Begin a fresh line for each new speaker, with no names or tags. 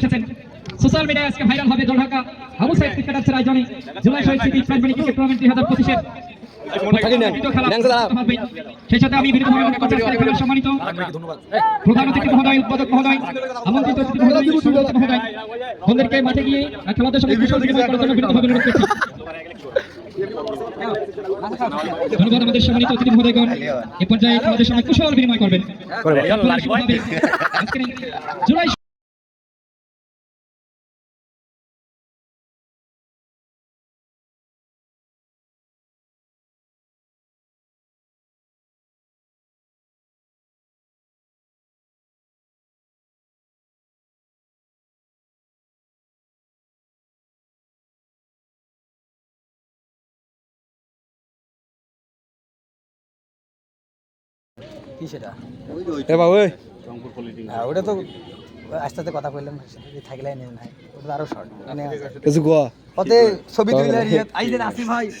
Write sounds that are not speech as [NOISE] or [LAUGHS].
এসেছেন। সোশ্যাল মিডিয়ায় আজকে ভাইরাল হবে দোলঢাকা ক্রিকেটার্সের আয়োজনে জুলাই শহীদ স্মৃতি প্রাইজ ক্রিকেট টুর্নামেন্ট দুই হাজার পঁচিশের সেই সাথে আমি বিরোধী করছি আজকের খেলার সম্মানিত। প্রধান অতিথি মহোদয় উদ্বোধক মহোদয় আমন্ত্রিত অতিথি মহোদয় মহোদয় বন্ধুদেরকে মাঠে গিয়ে খেলাদের সঙ্গে কুশল বিনিময় করার জন্য বিরোধী অনুরোধ করছি। ধন্যবাদ আমাদের সম্মানিত অতিথি মহোদয়গণ। এ পর্যায়ে খেলাদের সঙ্গে কুশল বিনিময় করবেন। জুলাই
কি সেটা?
এ বাবু
হ্যাঁ ওটা তো আস্তে আস্তে কথা বললাম থাকলে নেই নাই ওটা তো আরও শর্ট মানে
কিছু গোয়া।
ওতে ছবি তুলে আই আসি ভাই। [LAUGHS]